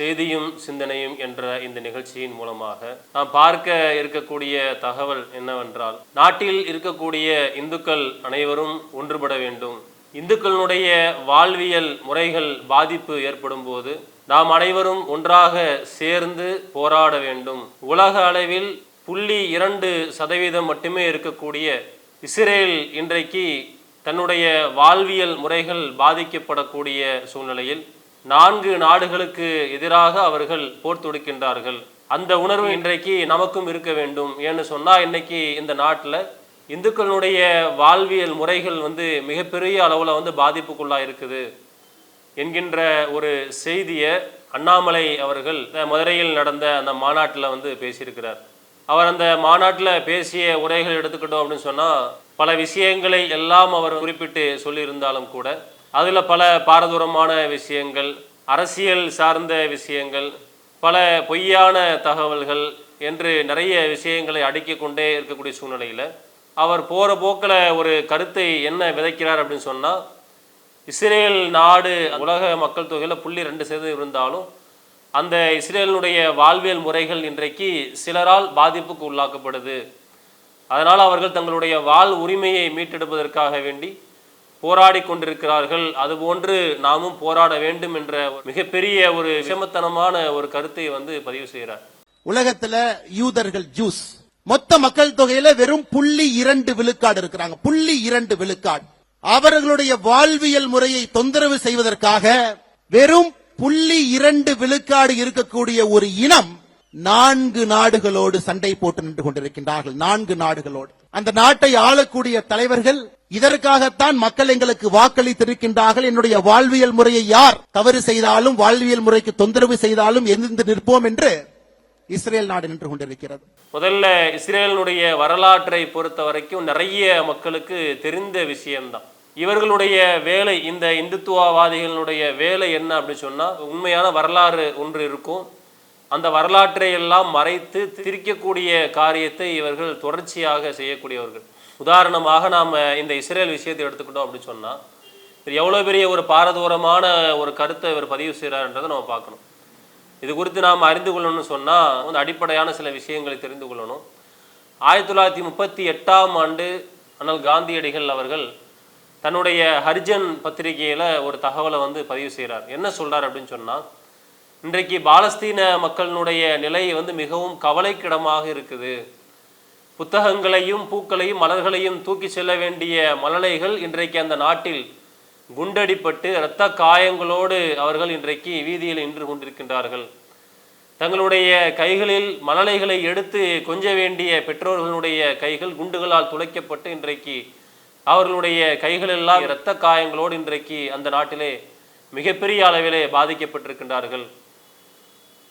செய்தியும் சிந்தனையும் என்ற இந்த நிகழ்ச்சியின் மூலமாக நாம் பார்க்க இருக்கக்கூடிய தகவல் என்னவென்றால் நாட்டில் இருக்கக்கூடிய இந்துக்கள் அனைவரும் ஒன்றுபட வேண்டும். இந்துக்களுடைய வாழ்வியல் முறைகள் பாதிப்பு ஏற்படும் போது நாம் அனைவரும் ஒன்றாக சேர்ந்து போராட வேண்டும். உலக அளவில் புள்ளி இரண்டு சதவீதம் மட்டுமே இருக்கக்கூடிய இஸ்ரேல் இன்றைக்கு தன்னுடைய வாழ்வியல் முறைகள் பாதிக்கப்படக்கூடிய சூழ்நிலையில் நான்கு நாடுகளுக்கு எதிராக அவர்கள் போர் தொடுக்கின்றார்கள். அந்த உணர்வு இன்றைக்கு நமக்கும் இருக்க வேண்டும். ஏன்னு சொன்னால் இன்னைக்கு இந்த நாட்டில் இந்துக்களுடைய வாழ்வியல் முறைகள் வந்து மிகப்பெரிய அளவில் வந்து பாதிப்புக்குள்ளாக இருக்குது என்கின்ற ஒரு செய்தியை அண்ணாமலை அவர்கள் மதுரையில் நடந்த அந்த மாநாட்டில் வந்து பேசியிருக்கிறார். அவர் அந்த மாநாட்டில் பேசிய உரைகள் எடுத்துக்கிட்டோம் அப்படின்னு சொன்னால் பல விஷயங்களை எல்லாம் அவர் குறிப்பிட்டு சொல்லியிருந்தாலும் கூட அதில் பல பாரதூரமான விஷயங்கள் அரசியல் சார்ந்த விஷயங்கள் பல பொய்யான தகவல்கள் என்று நிறைய விஷயங்களை அடுக்கிக் கொண்டே இருக்கக்கூடிய சூழ்நிலையில் அவர் போகிற போக்கில் ஒரு கருத்தை என்ன விதைக்கிறார் அப்படின்னு சொன்னால் இஸ்ரேல் நாடு உலக மக்கள் தொகையில் புள்ளி ரெண்டு சதவீதம் இருந்தாலும் அந்த இஸ்ரேலினுடைய வாழ்வியல் முறைகள் இன்றைக்கு சிலரால் பாதிப்புக்கு உள்ளாக்கப்படுது. அதனால் அவர்கள் தங்களுடைய வாழ் உரிமையை மீட்டெடுப்பதற்காக வேண்டி போராடி கொண்டிருக்கிறார்கள். அதுபோன்று நாமும் போராட வேண்டும் என்ற மிகப்பெரிய ஒரு விஷமத்தனமான ஒரு கருத்தை வந்து பதிவு செய்கிறார். உலகத்துல யூதர்கள் ஜூஸ். மொத்த மக்கள் தொகையில வெறும் புள்ளி இரண்டு விழுக்காடு இருக்கிறாங்க. புள்ளி இரண்டு விழுக்காடு. அவர்களுடைய வாழ்வியல் முறையை தொந்தரவு செய்வதற்காக வெறும் புள்ளி இரண்டு விழுக்காடு இருக்கக்கூடிய ஒரு இனம் நான்கு நாடுகளோடு சண்டை போட்டு நின்று கொண்டிருக்கின்றார்கள். நான்கு நாடுகளோடு. அந்த நாட்டை ஆளக்கூடிய தலைவர்கள் இதற்காகத்தான் மக்கள் எங்களுக்கு வாக்களித்திருக்கின்றார்கள். என்னுடைய வாழ்வியல் முறையை யார் தவறு செய்தாலும் வாழ்வியல் முறைக்கு தொந்தரவு செய்தாலும் எந்திருந்து நிற்போம் என்று இஸ்ரேல் நாடு நின்று கொண்டிருக்கிறது. முதல்ல இஸ்ரேலினுடைய வரலாற்றை பொறுத்த வரைக்கும் நிறைய மக்களுக்கு தெரிந்த விஷயம்தான். இவர்களுடைய வேலை இந்த இந்துத்துவவாதிகளுடைய வேலை என்ன அப்படின்னு சொன்னா உண்மையான வரலாறு ஒன்று இருக்கும். அந்த வரலாற்றை எல்லாம் மறைத்து திரிக்கக்கூடிய காரியத்தை இவர்கள் தொடர்ச்சியாக செய்யக்கூடியவர்கள். உதாரணமாக நாம் இந்த இஸ்ரேல் விஷயத்தை எடுத்துக்கிட்டோம் அப்படின்னு சொன்னால் இது எவ்வளோ பெரிய ஒரு பாரதூரமான ஒரு கருத்தை இவர் பதிவு செய்கிறார்ன்றதை நம்ம பார்க்கணும். இது குறித்து நாம் அறிந்து கொள்ளணும்னு சொன்னால் வந்து அடிப்படையான சில விஷயங்களை தெரிந்து கொள்ளணும். ஆயிரத்தி தொள்ளாயிரத்தி முப்பத்தி எட்டாம் ஆண்டு அண்ணல் காந்தியடிகள் அவர்கள் தன்னுடைய ஹரிஜன் பத்திரிகையில் ஒரு தகவலை வந்து பதிவு செய்கிறார் என்ன சொல்கிறார் அப்படின்னு சொன்னால் இன்றைக்கு பாலஸ்தீன மக்களினுடைய நிலை வந்து மிகவும் கவலைக்கிடமாக இருக்குது. புத்தகங்களையும் பூக்களையும் மலர்களையும் தூக்கி செல்ல வேண்டிய மலலைகள் இன்றைக்கு அந்த நாட்டில் குண்டடிப்பட்டு இரத்த காயங்களோடு அவர்கள் இன்றைக்கு வீதியில் நின்று கொண்டிருக்கின்றார்கள். தங்களுடைய கைகளில் மலலைகளை எடுத்து கொஞ்ச வேண்டிய பெற்றோர்களுடைய கைகள் குண்டுகளால் துளைக்கப்பட்டு இன்றைக்கு அவர்களுடைய கைகளெல்லாம் இரத்த காயங்களோடு இன்றைக்கு அந்த நாட்டிலே மிகப்பெரிய அளவிலே பாதிக்கப்பட்டிருக்கின்றார்கள்.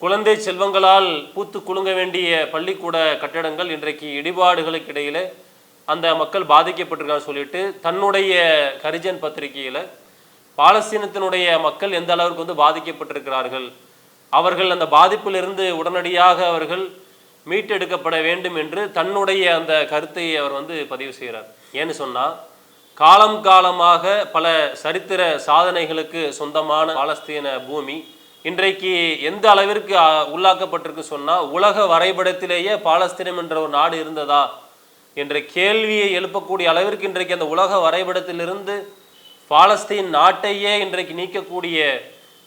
குழந்தை செல்வங்களால் பூத்து குலுங்க வேண்டிய பள்ளிக்கூட கட்டடங்கள் இன்றைக்கு இடிபாடுகளுக்கு இடையில் அந்த மக்கள் பாதிக்கப்பட்டிருக்கான்னு சொல்லிட்டு தன்னுடைய கரிஜன் பத்திரிகையில் பாலஸ்தீனத்தினுடைய மக்கள் எந்த அளவுக்கு வந்து பாதிக்கப்பட்டிருக்கிறார்கள் அவர்கள் அந்த பாதிப்பிலிருந்து உடனடியாக அவர்கள் மீட்டெடுக்கப்பட வேண்டும் என்று தன்னுடைய அந்த கருத்தை அவர் வந்து பதிவு செய்கிறார். ஏன்னு சொன்னால் காலம் காலமாக பல சரித்திர சாதனைகளுக்கு சொந்தமான பாலஸ்தீன பூமி இன்றைக்கு எந்த அளவிற்கு உள்ளாக்கப்பட்டிருக்கு சொன்னால் உலக வரைபடத்திலேயே பாலஸ்தீனம் என்ற ஒரு நாடு இருந்ததா என்ற கேள்வியை எழுப்பக்கூடிய அளவிற்கு இன்றைக்கு அந்த உலக வரைபடத்திலிருந்து பாலஸ்தீன் நாட்டையே இன்றைக்கு நீக்கக்கூடிய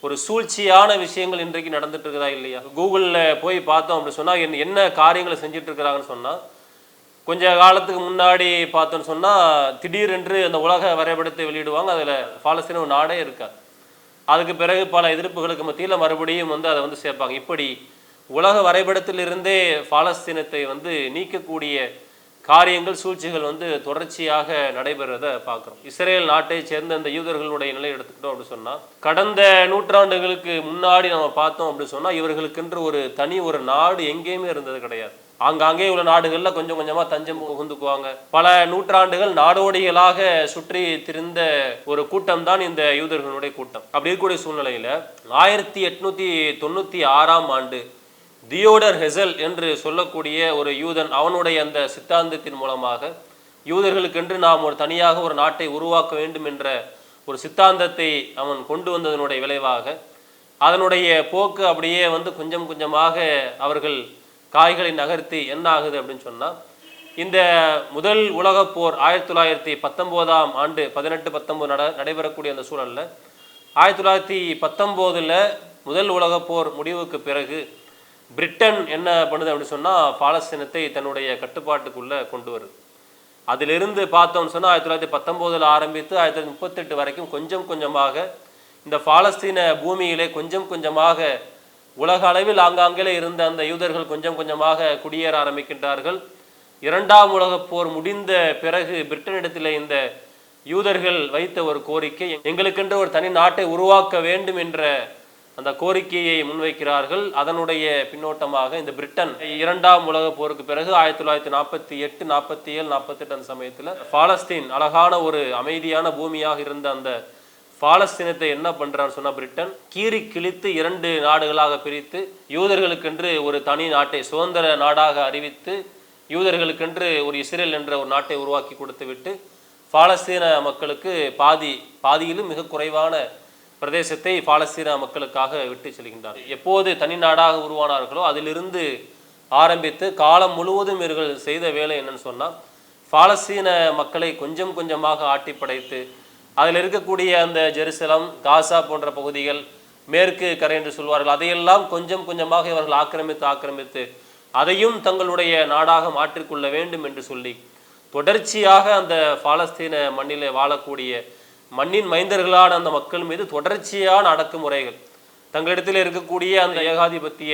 ஒரு சூழ்ச்சியான விஷயங்கள் இன்றைக்கு நடந்துட்டு இருக்குதா இல்லையா? கூகுளில் போய் பார்த்தோம் அப்படின்னு சொன்னால் என்ன என்ன காரியங்களை செஞ்சுட்டு இருக்கிறாங்கன்னு சொன்னா கொஞ்ச காலத்துக்கு முன்னாடி பார்த்தோன்னு சொன்னால் திடீரென்று அந்த உலக வரைபடத்தை வெளியிடுவாங்க அதில் பாலஸ்தீன ஒரு நாடே இருக்காது. அதுக்கு பிறகு பல எதிர்ப்புகளுக்கு மத்தியில் மறுபடியும் வந்து அதை வந்து சேர்ப்பாங்க. இப்படி உலக வரைபடத்திலிருந்தே பாலஸ்தீனத்தை வந்து நீக்கக்கூடிய காரியங்கள் சூழ்ச்சிகள் வந்து தொடர்ச்சியாக நடைபெறத பார்க்குறோம். இஸ்ரேல் நாட்டை சேர்ந்த இந்த யூதர்களுடைய நிலை எடுத்துக்கிட்டோம் அப்படின்னு சொன்னால் கடந்த நூற்றாண்டுகளுக்கு முன்னாடி நம்ம பார்த்தோம் அப்படின்னு சொன்னால் இவர்களுக்கென்று ஒரு தனி ஒரு நாடு எங்கேயுமே இருந்தது கிடையாது. ஆங்காங்கே உள்ள நாடுகளில் கொஞ்சம் கொஞ்சமாக தஞ்சம் புகுந்துக்குவாங்க. பல நூற்றாண்டுகள் நாடோடிகளாக சுற்றி திரிந்த ஒரு கூட்டம் தான் இந்த யூதர்களுடைய கூட்டம். அப்படி இருக்கக்கூடிய சூழ்நிலையில் ஆயிரத்தி எட்நூத்தி தொண்ணூத்தி ஆறாம் ஆண்டு தியோடர் ஹெசல் என்று சொல்லக்கூடிய ஒரு யூதன் அவனுடைய அந்த சித்தாந்தத்தின் மூலமாக யூதர்களுக்கென்று நாம் ஒரு தனியாக ஒரு நாட்டை உருவாக்க வேண்டும் என்ற ஒரு சித்தாந்தத்தை அவன் கொண்டு வந்ததனுடைய விளைவாக அதனுடைய போக்கு அப்படியே வந்து கொஞ்சம் கொஞ்சமாக அவர்கள் காய்களை நகர்த்தி என்ன ஆகுது அப்படின்னு சொன்னால் இந்த முதல் உலகப் போர் ஆயிரத்தி தொள்ளாயிரத்தி பத்தொம்போதாம் ஆண்டு பதினெட்டு பத்தொம்போது நட நடைபெறக்கூடிய அந்த சூழலில் ஆயிரத்தி தொள்ளாயிரத்தி பத்தொம்போதில் முதல் உலகப் போர் முடிவுக்கு பிறகு பிரிட்டன் என்ன பண்ணுது அப்படின்னு சொன்னால் பாலஸ்தீனத்தை தன்னுடைய கட்டுப்பாட்டுக்குள்ளே கொண்டு வருது. அதிலிருந்து பார்த்தோம்னு சொன்னால் ஆயிரத்தி தொள்ளாயிரத்தி பத்தொம்போதில் ஆரம்பித்து ஆயிரத்தி தொள்ளாயிரத்தி முப்பத்தெட்டு வரைக்கும் கொஞ்சம் கொஞ்சமாக இந்த பாலஸ்தீன பூமியிலே கொஞ்சம் கொஞ்சமாக உலக அளவில் ஆங்காங்கே இருந்த அந்த யூதர்கள் கொஞ்சம் கொஞ்சமாக குடியேற ஆரம்பிக்கின்றார்கள். இரண்டாம் உலகப் போர் முடிந்த பிறகு பிரிட்டனிடத்தில் இந்த யூதர்கள் வைத்த ஒரு கோரிக்கை எங்களுக்கென்று ஒரு தனி நாட்டை உருவாக்க வேண்டும் என்ற அந்த கோரிக்கையை முன்வைக்கிறார்கள். அதனுடைய பின்னோட்டமாக இந்த பிரிட்டன் இரண்டாம் உலக போருக்கு பிறகு ஆயிரத்தி தொள்ளாயிரத்தி நாற்பத்தி எட்டு நாற்பத்தி ஏழு நாற்பத்தெட்டு அந்த சமயத்தில் பாலஸ்தீன் அழகான ஒரு அமைதியான பூமியாக இருந்த அந்த பாலஸ்தீனத்தை என்ன பண்றான்னு சொன்னா பிரிட்டன் கீறி கிழித்து இரண்டு நாடுகளாக பிரித்து யூதர்களுக்கென்று ஒரு தனி நாட்டை சுதந்திர நாடாக அறிவித்து யூதர்களுக்கென்று ஒரு இஸ்ரேல் என்ற ஒரு நாட்டை உருவாக்கி கொடுத்து விட்டு பாலஸ்தீன மக்களுக்கு பாதி பாதியிலும் மிக குறைவான பிரதேசத்தை பாலஸ்தீன மக்களுக்காக விட்டு செல்கின்றார். எப்போது தனி நாடாக உருவானார்களோ அதிலிருந்து ஆரம்பித்து காலம் முழுவதும் இவர்கள் செய்த வேலை என்னன்னு சொன்னால் பாலஸ்தீன மக்களை கொஞ்சம் கொஞ்சமாக ஆட்டி படைத்து அதில் இருக்கக்கூடிய அந்த ஜெருசலம் காசா போன்ற பகுதிகள் மேற்கு கரை என்று சொல்வார்கள் அதையெல்லாம் கொஞ்சம் கொஞ்சமாக இவர்கள் ஆக்கிரமித்து ஆக்கிரமித்து அதையும் தங்களுடைய நாடாக மாற்றிக்கொள்ள வேண்டும் என்று சொல்லி தொடர்ச்சியாக அந்த பாலஸ்தீன மண்ணிலே வாழக்கூடிய மண்ணின் மைந்தர்களான அந்த மக்கள் மீது தொடர்ச்சியான அடக்குமுறைகள். தங்களிடத்தில் இருக்கக்கூடிய அந்த ஏகாதிபத்திய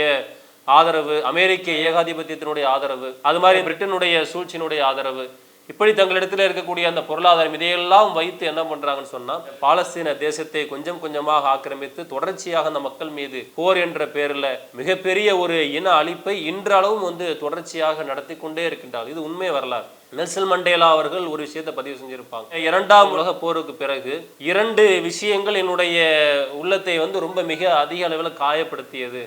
ஆதரவு அமெரிக்க ஏகாதிபத்தியத்தினுடைய ஆதரவு அது மாதிரி பிரிட்டனுடைய சூழ்ச்சியினுடைய ஆதரவு இப்படி தங்களிடத்தில் இருக்கக்கூடிய அந்த பொருளாதாரம் இதையெல்லாம் வைத்து என்ன பண்ணுறாங்கன்னு சொன்னால் பாலஸ்தீன தேசத்தை கொஞ்சம் கொஞ்சமாக ஆக்கிரமித்து தொடர்ச்சியாக அந்த மக்கள் மீது போர் என்ற பேரில் மிகப்பெரிய ஒரு இன அழிப்பை இன்றளவும் வந்து தொடர்ச்சியாக நடத்தி கொண்டே இருக்கின்றார். இது உண்மை வரலாறு. நெல்சல் மண்டேலா அவர்கள் ஒரு விஷயத்தை பதிவு செஞ்சிருப்பாங்க. இரண்டாம் உலக போருக்கு பிறகு இரண்டு விஷயங்கள் என்னுடைய உள்ளத்தை வந்து ரொம்ப மிக அதிக அளவில் காயப்படுத்தியது.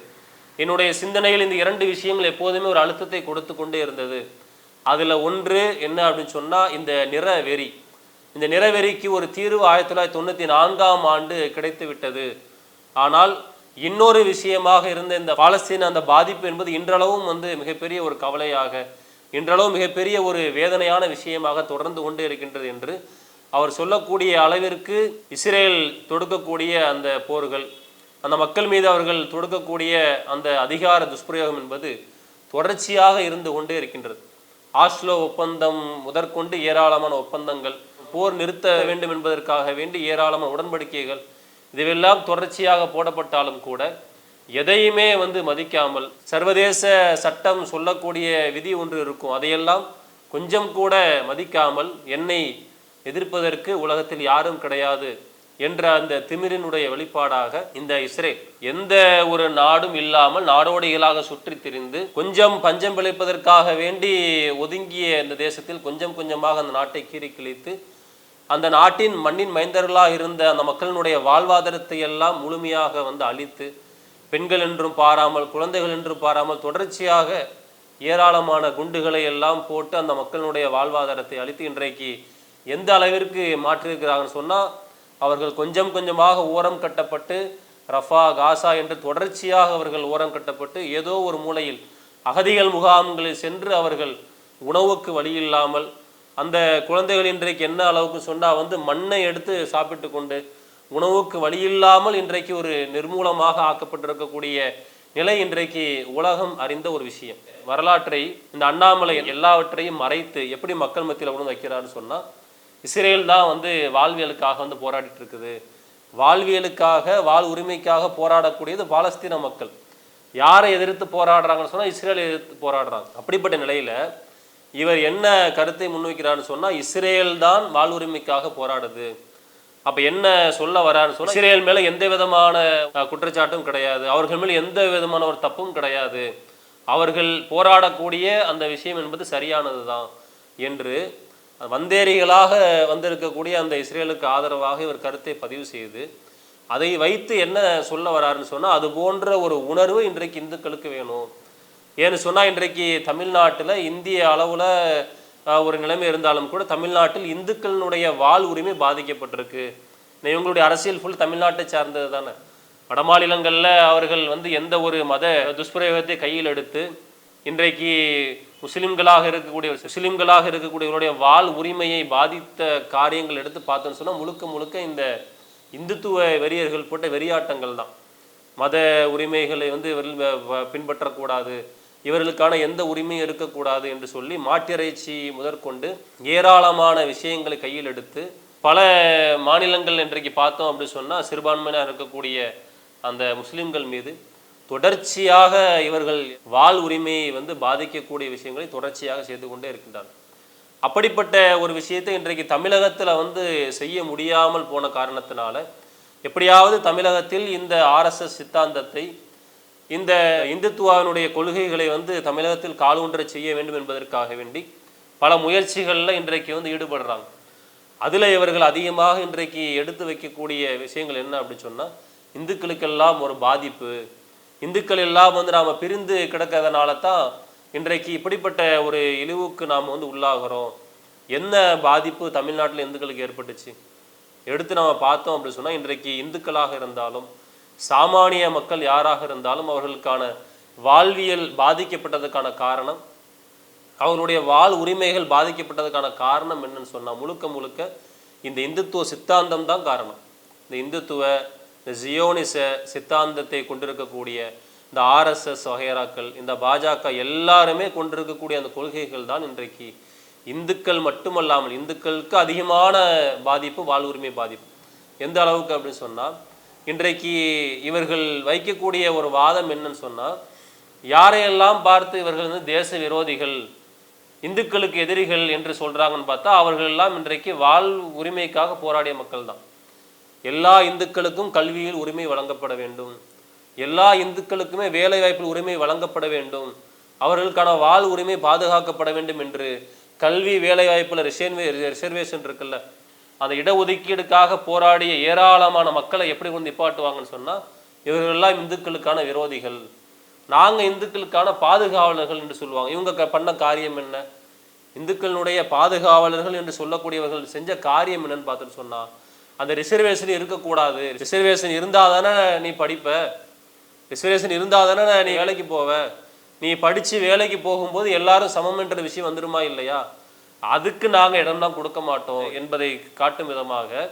என்னுடைய சிந்தனையில் இந்த இரண்டு விஷயங்கள் எப்போதுமே ஒரு அழுத்தத்தை கொடுத்து கொண்டே இருந்தது. அதில் ஒன்று என்ன அப்படின்னு சொன்னால் இந்த நிற வெறி இந்த நிறவெறிக்கு ஒரு தீர்வு ஆயிரத்தி தொள்ளாயிரத்தி தொண்ணூற்றி நான்காம் ஆண்டு கிடைத்து விட்டது. ஆனால் இன்னொரு விஷயமாக இருந்த இந்த பாலஸ்தீன அந்த பாதிப்பு என்பது இன்றளவும் வந்து மிகப்பெரிய ஒரு கவலையாக இன்றளவும் மிகப்பெரிய ஒரு வேதனையான விஷயமாக தொடர்ந்து கொண்டே இருக்கின்றது என்று அவர் சொல்லக்கூடிய அளவிற்கு இஸ்ரேல் தொடுக்கக்கூடிய அந்த போர்கள் அந்த மக்கள் மீது அவர்கள் தொடுக்கக்கூடிய அந்த அதிகார துஷ்பிரயோகம் என்பது தொடர்ச்சியாக இருந்து கொண்டே இருக்கின்றது. ஆஸ்லோ ஒப்பந்தம் முதற்கொண்டு ஏராளமான ஒப்பந்தங்கள் போர் நிறுத்த வேண்டும் என்பதற்காக வேண்டி ஏராளமான உடன்படிக்கைகள் இதுவெல்லாம் தொடர்ச்சியாக போடப்பட்டாலும் கூட எதையுமே வந்து மதிக்காமல் சர்வதேச சட்டம் சொல்லக்கூடிய விதி ஒன்று இருக்கும். அதையெல்லாம் கொஞ்சம் கூட மதிக்காமல் என்னை எதிர்ப்பதற்கு உலகத்தில் யாரும் கிடையாது. என்ற அந்த திமிரினுடைய வெளிப்பாடாக இந்த இஸ்ரேல் எந்த ஒரு நாடும் இல்லாமல் நாடோடிகளாக சுற்றி திரிந்து கொஞ்சம் பஞ்சம் பிழைப்பதற்காக வேண்டி ஒதுங்கிய இந்த தேசத்தில் கொஞ்சம் கொஞ்சமாக அந்த நாட்டை கீறி கிழித்து அந்த நாட்டின் மண்ணின் மைந்தர்களாக இருந்த அந்த மக்களினுடைய வாழ்வாதாரத்தை எல்லாம் முழுமையாக வந்து அழித்து பெண்கள் என்றும் பாராமல் குழந்தைகள் என்றும் பாராமல் தொடர்ச்சியாக ஏராளமான குண்டுகளை எல்லாம் போட்டு அந்த மக்களினுடைய வாழ்வாதாரத்தை அழித்து இன்றைக்கு எந்த அளவிற்கு மாற்றியிருக்கிறாங்கன்னு சொன்னால் அவர்கள் கொஞ்சம் கொஞ்சமாக ஓரம் கட்டப்பட்டு ரஃபா காசா என்று தொடர்ச்சியாக அவர்கள் ஓரம் கட்டப்பட்டு ஏதோ ஒரு மூலையில் அகதிகள் முகாம்களில் சென்று அவர்கள் உணவுக்கு வழி இல்லாமல் அந்த குழந்தைகள் இன்றைக்கு என்ன அளவுக்கு சொன்னால் வந்து மண்ணை எடுத்து சாப்பிட்டு கொண்டு உணவுக்கு வழி இல்லாமல் இன்றைக்கு ஒரு நிர்மூலமாக ஆக்கப்பட்டிருக்கக்கூடிய நிலை இன்றைக்கு உலகம் அறிந்த ஒரு விஷயம். வரலாற்றை இந்த அண்ணாமலை எல்லாவற்றையும் மறைத்து எப்படி மக்கள் மத்தியில் உணவு வைக்கிறாருன்னு சொன்னால் இஸ்ரேல் தான் வந்து வாழ்வியலுக்காக வந்து போராடிட்டு இருக்குது. வாழ்வியலுக்காக வாழ் உரிமைக்காக போராடக்கூடியது பாலஸ்தீன மக்கள். யாரை எதிர்த்து போராடுறாங்கன்னு சொன்னால் இஸ்ரேலை எதிர்த்து போராடுறாங்க. அப்படிப்பட்ட நிலையில் இவர் என்ன கருத்தை முன்வைக்கிறான்னு சொன்னால் இஸ்ரேல் தான் வாழ் உரிமைக்காக போராடுது. அப்போ என்ன சொல்ல வரான்னு சொன்னால் இஸ்ரேல் மேலே எந்த விதமான குற்றச்சாட்டும் கிடையாது. அவர்கள் மேலே எந்த விதமான ஒரு தப்பும் கிடையாது. அவர்கள் போராடக்கூடிய அந்த விஷயம் என்பது சரியானது தான் என்று வந்தேரிகளாக வந்திருக்கக்கூடிய அந்த இஸ்ரேலுக்கு ஆதரவாக இவர் கருத்தை பதிவு செய்து அதை வைத்து என்ன சொல்ல வராருன்னு சொன்னால் அது போன்ற ஒரு உணர்வு இன்றைக்கு இந்துக்களுக்கு வேணும். ஏன்னு சொன்னால் இன்றைக்கு தமிழ்நாட்டில் இந்திய அளவில் ஒரு நிலைமை இருந்தாலும் கூட தமிழ்நாட்டில் இந்துக்களினுடைய வாழ் உரிமை பாதிக்கப்பட்டிருக்கு. இவங்களுடைய அரசியல் ஃபுல் தமிழ்நாட்டை சார்ந்தது தானே. வடமாநிலங்களில் அவர்கள் வந்து எந்த ஒரு மத துஷ்பிரயோகத்தை கையில் எடுத்து இன்றைக்கு முஸ்லிம்களாக இருக்கக்கூடிய முஸ்லிம்களாக இருக்கக்கூடியவருடைய வாழ் உரிமையை பாதித்த காரியங்கள் எடுத்து பார்த்தோன்னு சொன்னால் முழுக்க முழுக்க இந்த இந்துத்துவ வெறியர்கள் போட்ட வெறியாட்டங்கள் தான். மத உரிமைகளை வந்து இவர்கள் பின்பற்றக்கூடாது இவர்களுக்கான எந்த உரிமையும் இருக்கக்கூடாது என்று சொல்லி மாட்டிறைச்சி முதற்கொண்டு ஏராளமான விஷயங்களை கையில் எடுத்து பல மாநிலங்கள் இன்றைக்கு பார்த்தோம் அப்படின்னு சொன்னால் சிறுபான்மையினர் இருக்கக்கூடிய அந்த முஸ்லிம்கள் மீது தொடர்ச்சியாக இவர்கள் வாழ் உரிமையை வந்து பாதிக்கக்கூடிய விஷயங்களை தொடர்ச்சியாக செய்து கொண்டே இருக்கின்றார் அப்படிப்பட்ட ஒரு விஷயத்தை இன்றைக்கு தமிழகத்தில் வந்து செய்ய முடியாமல் போன காரணத்தினால எப்படியாவது தமிழகத்தில் இந்த ஆர்எஸ்எஸ் சித்தாந்தத்தை இந்த இந்துத்துவாவினுடைய கொள்கைகளை வந்து தமிழகத்தில் காலூன்ற செய்ய வேண்டும் என்பதற்காக வேண்டி பல முயற்சிகளில் இன்றைக்கு வந்து ஈடுபடுறாங்க. அதில் இவர்கள் அதிகமாக இன்றைக்கு எடுத்து வைக்கக்கூடிய விஷயங்கள் என்ன அப்படின்னு சொன்னால் இந்துக்களுக்கெல்லாம் ஒரு பாதிப்பு இந்துக்கள் எல்லாம் வந்து நாம் பிரிந்து கிடக்கிறதுனால தான் இன்றைக்கு இப்படிப்பட்ட ஒரு இழிவுக்கு நாம் வந்து உள்ளாகிறோம். என்ன பாதிப்பு தமிழ்நாட்டில் இந்துக்களுக்கு ஏற்பட்டுச்சு? எடுத்து நம்ம பார்த்தோம் அப்படின்னு சொன்னால் இன்றைக்கு இந்துக்களாக இருந்தாலும் சாமானிய மக்கள் யாராக இருந்தாலும் அவர்களுக்கான வாழ்வியல் பாதிக்கப்பட்டதுக்கான காரணம் அவர்களுடைய வாழ் உரிமைகள் பாதிக்கப்பட்டதுக்கான காரணம் என்னன்னு சொன்னால் முழுக்க முழுக்க இந்த இந்துத்துவ சித்தாந்தம் தான் காரணம். இந்த இந்துத்துவ இந்த ஜியோனிச சித்தாந்தத்தை கொண்டிருக்கக்கூடிய இந்த ஆர்எஸ்எஸ் வகைராக்கள் இந்த பாஜக எல்லாருமே கொண்டிருக்கக்கூடிய அந்த கொள்கைகள் தான் இன்றைக்கு இந்துக்கள் மட்டுமல்லாமல் இந்துக்களுக்கு அதிகமான பாதிப்பு வாழ்வுரிமை பாதிப்பு. எந்த அளவுக்கு அப்படின்னு சொன்னால் இன்றைக்கு இவர்கள் வைக்கக்கூடிய ஒரு வாதம் என்னன்னு சொன்னால் யாரையெல்லாம் பார்த்து இவர்கள் வந்து தேச விரோதிகள் இந்துக்களுக்கு எதிரிகள் என்று சொல்கிறாங்கன்னு பார்த்தா அவர்கள் எல்லாம் இன்றைக்கு வாழ் உரிமைக்காக போராடிய மக்கள் தான் எல்லா இந்துக்களுக்கும் கல்வியில் உரிமை வழங்கப்பட வேண்டும். எல்லா இந்துக்களுக்குமே வேலை வாய்ப்பில் உரிமை வழங்கப்பட வேண்டும். அவர்களுக்கான வாழ் உரிமை பாதுகாக்கப்பட வேண்டும் என்று கல்வி வேலை வாய்ப்பில் ரிசர்வே ரிசர்வேஷன் இருக்குல்ல அந்த இடஒதுக்கீடுக்காக போராடிய ஏராளமான மக்களை எப்படி கொண்டு நிப்பாட்டுவாங்கன்னு சொன்னால் இவர்களெல்லாம் இந்துக்களுக்கான விரோதிகள். நாங்க இந்துக்களுக்கான பாதுகாவலர்கள் என்று சொல்லுவாங்க. இவங்க க- பண்ண காரியம் என்ன? இந்துக்களுடைய பாதுகாவலர்கள் என்று சொல்லக்கூடியவர்கள் செஞ்ச காரியம் என்னன்னு பார்த்துட்டு சொன்னா அந்த ரிசர்வேஷன் இருக்கக்கூடாது. ரிசர்வேஷன் இருந்தால் தானே நீ படிப்ப. ரிசர்வேஷன் இருந்தால் தானே நீ வேலைக்கு போவ. நீ படித்து வேலைக்கு போகும்போது எல்லாரும் சமம் என்ற விஷயம் வந்துருமா இல்லையா? அதுக்கு நாங்கள் இடம்லாம் கொடுக்க மாட்டோம் என்பதை காட்டும் விதமாக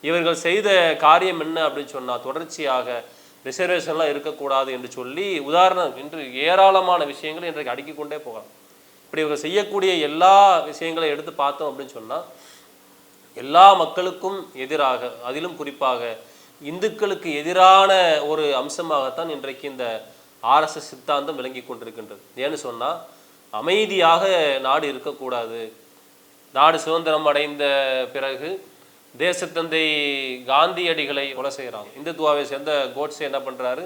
இவர்கள் செய்த காரியம் என்ன அப்படின்னு சொன்னால் தொடர்ச்சியாக ரிசர்வேஷன்லாம் இருக்கக்கூடாது என்று சொல்லி உதாரணம் இன்று ஏராளமான விஷயங்களை இன்றைக்கு அடுக்கிக்கொண்டே போகலாம். இப்படி இவங்க செய்யக்கூடிய எல்லா விஷயங்களையும் எடுத்து பார்த்தோம் அப்படின்னு சொன்னால் எல்லா மக்களுக்கும் எதிராக அதிலும் குறிப்பாக இந்துக்களுக்கு எதிரான ஒரு அம்சமாகத்தான் இன்றைக்கு இந்த ஆர்எஸ்எஸ் சித்தாந்தம் விளங்கி கொண்டிருக்கின்றது. ஏன்னு சொன்னால் அமைதியாக நாடு இருக்கக்கூடாது. நாடு சுதந்திரம் அடைந்த பிறகு தேசத்தந்தை காந்தியடிகளை கொலை செய்கிறாங்க இந்துத்துவாவை சேர்ந்த கோட்ஸே என்ன பண்ணுறாரு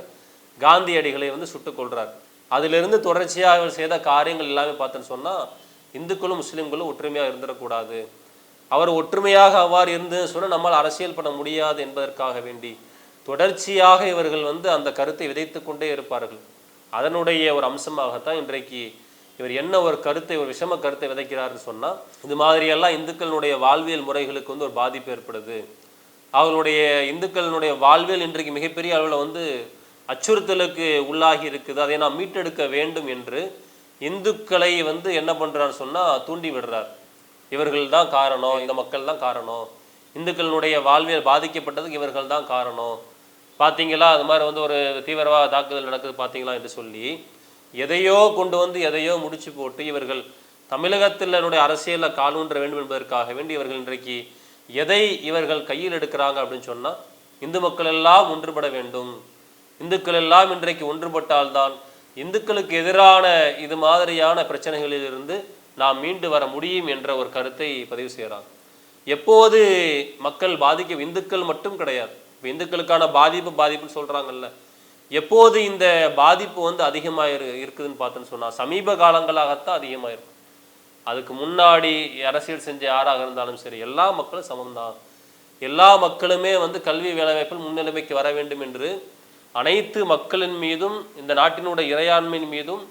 காந்தியடிகளை வந்து சுட்டுக் கொள்கிறார் அதிலிருந்து தொடர்ச்சியாக செய்த காரியங்கள் எல்லாமே பார்த்தோன்னு சொன்னால் இந்துக்களும் முஸ்லீம்களும் ஒற்றுமையாக இருந்துடக்கூடாது. அவர் ஒற்றுமையாக அவ்வாறு இருந்து சொன்னால் நம்மால் அரசியல் பண்ண முடியாது என்பதற்காக வேண்டி தொடர்ச்சியாக இவர்கள் வந்து அந்த கருத்தை விதைத்து கொண்டே இருப்பார்கள். அதனுடைய ஒரு அம்சமாகத்தான் இன்றைக்கு இவர் என்ன ஒரு கருத்தை ஒரு விஷம கருத்தை விதைக்கிறாருன்னு சொன்னால் இது மாதிரியெல்லாம் இந்துக்களுடைய வாழ்வியல் முறைகளுக்கு வந்து ஒரு பாதிப்பு ஏற்படுது. அவர்களுடைய இந்துக்களினுடைய வாழ்வியல் இன்றைக்கு மிகப்பெரிய அளவில் வந்து அச்சுறுத்தலுக்கு உள்ளாகி இருக்குது. அதை நாம் மீட்டெடுக்க வேண்டும் என்று இந்துக்களை வந்து என்ன பண்றாரு சொன்னால் தூண்டி விடுறார். இவர்கள் தான் காரணம் இந்த மக்கள் தான் காரணம். இந்துக்களினுடைய வாழ்வியல் பாதிக்கப்பட்டதுக்கு இவர்கள் தான் காரணம். பார்த்தீங்களா அது மாதிரி வந்து ஒரு தீவிரவாத தாக்குதல் நடக்குது பார்த்தீங்களா என்று சொல்லி எதையோ கொண்டு வந்து எதையோ முடிச்சு போட்டு இவர்கள் தமிழகத்தினுடைய அரசியலில் காலூன்ற வேண்டும் என்பதற்காக வேண்டி இவர்கள் இன்றைக்கு எதை இவர்கள் கையில் எடுக்கிறாங்க அப்படின்னு சொன்னால் இந்து மக்கள் எல்லாம் ஒன்றுபட வேண்டும். இந்துக்கள் எல்லாம் இன்றைக்கு ஒன்றுபட்டால்தான் இந்துக்களுக்கு எதிரான இது மாதிரியான பிரச்சனைகளிலிருந்து நாம் மீண்டு வர முடியும் என்ற ஒரு கருத்தை பதிவு செய்கிறாங்க எப்போது மக்கள் பாதிக்க இந்துக்கள் மட்டும் கிடையாது. இப்ப இந்துக்களுக்கான பாதிப்பு பாதிப்புன்னு சொல்கிறாங்கல்ல எப்போது இந்த பாதிப்பு வந்து அதிகமாக இரு இருக்குதுன்னு பார்த்தோன்னு சொன்னால் சமீப காலங்களாகத்தான் அதிகமாக இருக்கும் அதுக்கு முன்னாடி அரசியல் செஞ்ச யாராக இருந்தாலும் சரி எல்லா மக்களும் சமம்தான். எல்லா மக்களுமே வந்து கல்வி வேலைவாய்ப்பில் முன்னிலைமைக்கு வர வேண்டும் என்று அனைத்து மக்களின் மீதும் இந்த நாட்டினுடைய இறையாண்மையின் மீதும்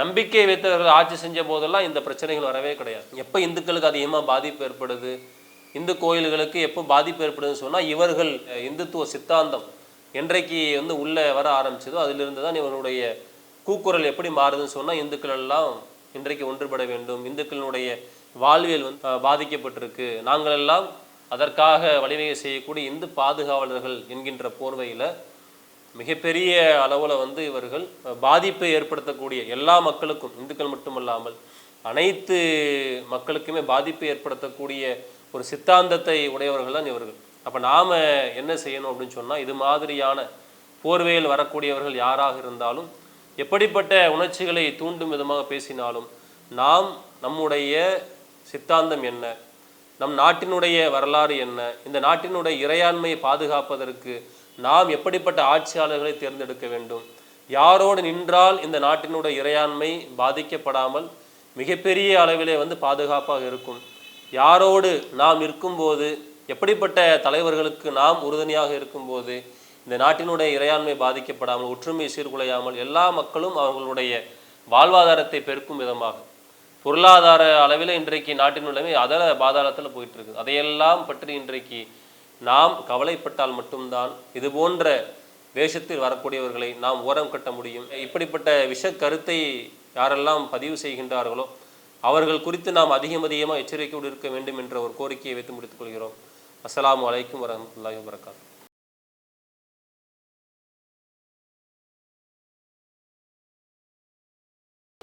நம்பிக்கை வைத்தவர்கள் ஆட்சி செஞ்ச போதெல்லாம் இந்த பிரச்சனைகள் வரவே கிடையாது. எப்போ இந்துக்களுக்கு அதிகமாக பாதிப்பு ஏற்படுது? இந்து கோயில்களுக்கு எப்போ பாதிப்பு ஏற்படுதுன்னு சொன்னால் இவர்கள் இந்துத்துவ சித்தாந்தம் என்றைக்கு வந்து உள்ளே வர ஆரம்பிச்சதோ அதிலிருந்து தான் இவனுடைய கூக்குரல் எப்படி மாறுதுன்னு சொன்னால் இந்துக்கள் எல்லாம் இன்றைக்கு ஒன்றுபட வேண்டும். இந்துக்களினுடைய வாழ்வியல் வந்து பாதிக்கப்பட்டிருக்கு. நாங்களெல்லாம் அதற்காக வழிவகை செய்யக்கூடிய இந்து பாதுகாவலர்கள் என்கின்ற போர்வையில் மிகப்பெரிய அளவில் வந்து இவர்கள் பாதிப்பை ஏற்படுத்தக்கூடிய எல்லா மக்களுக்கும் இந்துக்கள் மட்டுமல்லாமல் அனைத்து மக்களுக்குமே பாதிப்பை ஏற்படுத்தக்கூடிய ஒரு சித்தாந்தத்தை உடையவர்கள் தான் இவர்கள். அப்போ நாம் என்ன செய்யணும் அப்படின்னு சொன்னால் இது மாதிரியான போர்வையில் வரக்கூடியவர்கள் யாராக இருந்தாலும் எப்படிப்பட்ட உணர்ச்சிகளை தூண்டும் விதமாக பேசினாலும் நாம் நம்முடைய சித்தாந்தம் என்ன நம் நாட்டினுடைய வரலாறு என்ன இந்த நாட்டினுடைய இறையாண்மையை பாதுகாப்பதற்கு நாம் எப்படிப்பட்ட ஆட்சியாளர்களை தேர்ந்தெடுக்க வேண்டும்? யாரோடு நின்றால் இந்த நாட்டினுடைய இறையாண்மை பாதிக்கப்படாமல் மிகப்பெரிய அளவிலே வந்து பாதுகாப்பாக இருக்கும்? யாரோடு நாம் இருக்கும்போது எப்படிப்பட்ட தலைவர்களுக்கு நாம் உறுதுணையாக இருக்கும்போது இந்த நாட்டினுடைய இறையாண்மை பாதிக்கப்படாமல் ஒற்றுமை சீர்குலையாமல் எல்லா மக்களும் அவர்களுடைய வாழ்வாதாரத்தை பெருக்கும் விதமாக. பொருளாதார அளவில் இன்றைக்கு நாட்டின் நிலைமை அதர பாதாளத்தில் போயிட்டுருக்கு அதையெல்லாம் பற்றி இன்றைக்கு நாம் கவலைப்பட்டால் மட்டும்தான் இது போன்ற வேஷத்தில் வரக்கூடியவர்களை நாம் ஓரம் கட்ட முடியும். இப்படிப்பட்ட விஷ கருத்தை யாரெல்லாம் பதிவு செய்கின்றார்களோ அவர்கள் குறித்து நாம் அதிகம் அதிகமாக எச்சரிக்கையோடு இருக்க வேண்டும் என்ற ஒரு கோரிக்கையை வைத்து முடித்துக் கொள்கிறோம். அஸ்லாம் அலைக்கும் வரமத்துல்லாஹி வரகாத்து